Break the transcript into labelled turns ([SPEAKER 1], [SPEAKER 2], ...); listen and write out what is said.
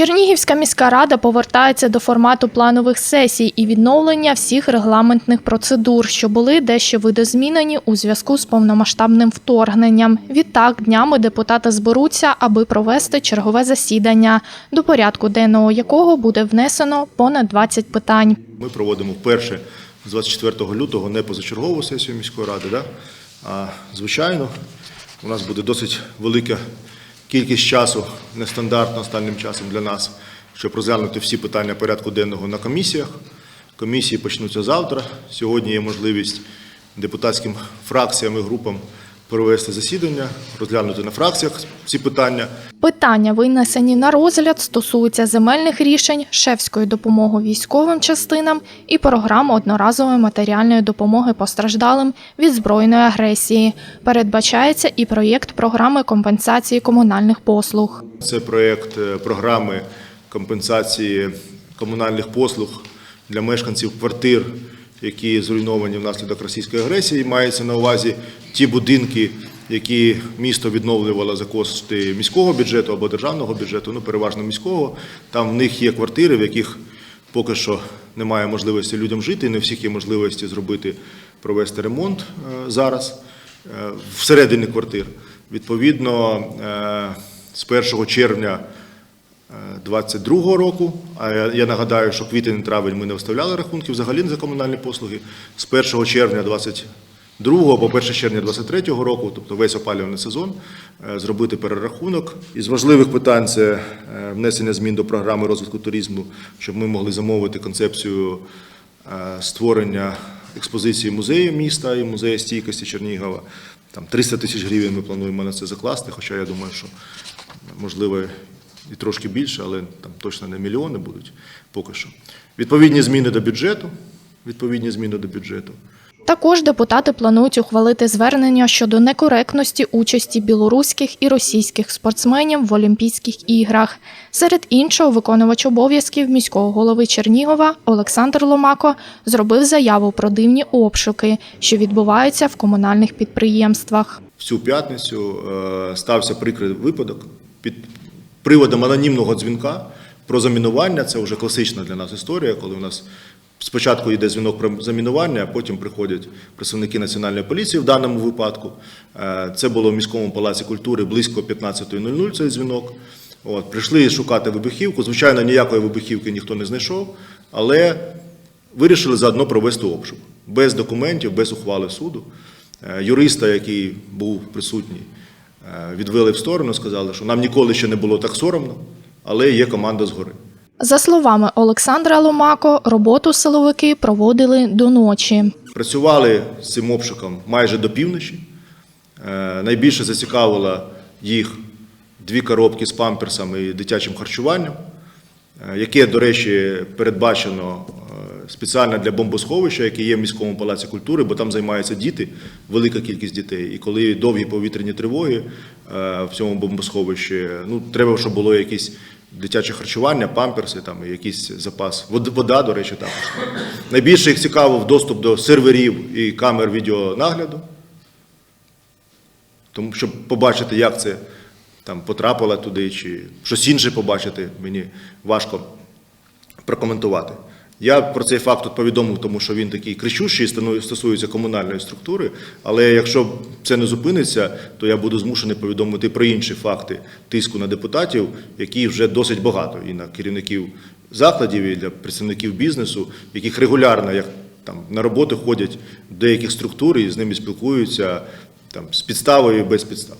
[SPEAKER 1] Чернігівська міська рада повертається до формату планових сесій і відновлення всіх регламентних процедур, що були дещо видозмінені у зв'язку з повномасштабним вторгненням. Відтак, днями депутати зберуться, аби провести чергове засідання, до порядку денного якого буде внесено понад 20 питань.
[SPEAKER 2] Ми проводимо вперше з 24 лютого не позачергову сесію міської ради, да? а звичайно, у нас буде досить велика кількість часу, нестандартно останнім часом для нас, щоб розглянути всі питання порядку денного на комісіях. Комісії почнуться завтра. Сьогодні є можливість депутатським фракціям і групам провести засідання, розглянути на фракціях ці питання.
[SPEAKER 1] Питання, винесені на розгляд, стосуються земельних рішень, шефської допомоги військовим частинам і програми одноразової матеріальної допомоги постраждалим від збройної агресії. Передбачається і проєкт програми компенсації комунальних послуг.
[SPEAKER 2] Це проєкт е, програми компенсації комунальних послуг для мешканців квартир, які зруйновані внаслідок російської агресії. Мається на увазі ті будинки, які місто відновлювало за кошти міського бюджету або державного бюджету, ну переважно міського. Там в них є квартири, в яких поки що немає можливості людям жити, не всіх є можливості зробити провести ремонт е, зараз е, всередині квартир. Відповідно, е, з 1 червня 2022 року, а я, нагадаю, що квітень-травень ми не виставляли рахунки взагалі за комунальні послуги. З 1 червня 2022 по 1 червня 2023 року, тобто весь опалювальний сезон, е, зробити перерахунок. Із важливих питань це е, внесення змін до програми розвитку туризму, щоб ми могли замовити концепцію е, створення експозиції музею міста і музею стійкості Чернігова. Там 300 тисяч гривень ми плануємо на це закласти, хоча я думаю, що можливо і трошки більше, але там точно не мільйони будуть поки що. Відповідні зміни до бюджету. Відповідні зміни до бюджету.
[SPEAKER 1] Також депутати планують ухвалити звернення щодо некоректності участі білоруських і російських спортсменів в Олімпійських іграх. Серед іншого, виконувач обов'язків міського голови Чернігова Олександр Ломако зробив заяву про дивні обшуки, що відбуваються в комунальних підприємствах.
[SPEAKER 2] В цю п'ятницю е, стався прикрий випадок під приводом анонімного дзвінка про замінування. Це вже класична для нас історія, коли у нас спочатку йде дзвінок про замінування, а потім приходять представники національної поліції в даному випадку. Е, Це було в міському палаці культури близько 15.00 цей дзвінок. От, прийшли шукати вибухівку. Звичайно, ніякої вибухівки ніхто не знайшов, але вирішили заодно провести обшук без документів, без ухвали суду. Е, Юриста, який був присутній, відвели в сторону, сказали, що нам ніколи ще не було так соромно, але є команда згори.
[SPEAKER 1] За словами Олександра Ломако, роботу силовики проводили до ночі.
[SPEAKER 2] Працювали з цим обшуком майже до півночі. Е, Найбільше зацікавило їх дві коробки з памперсами і дитячим харчуванням, е, яке, до речі, передбачено е, спеціально для бомбосховища, яке є в міському палаці культури, бо там займаються діти, велика кількість дітей. І коли довгі повітряні тривоги е, в цьому бомбосховищі, ну треба, щоб було якесь дитяче харчування, памперси, там якийсь запас. Вода, до речі, також. Найбільше їх цікавив доступ до серверів і камер відеонагляду. Тому щоб побачити, як це там потрапило туди, чи щось інше побачити, мені важко прокоментувати. Я про цей факт тут повідомив, тому що він такий кричущий, стосується комунальної структури. Але якщо це не зупиниться, то я буду змушений повідомити про інші факти тиску на депутатів, які вже досить багато, і на керівників закладів, і для представників бізнесу, яких регулярно як там на роботу ходять деяких структур і з ними спілкуються там з підставою і без підстав.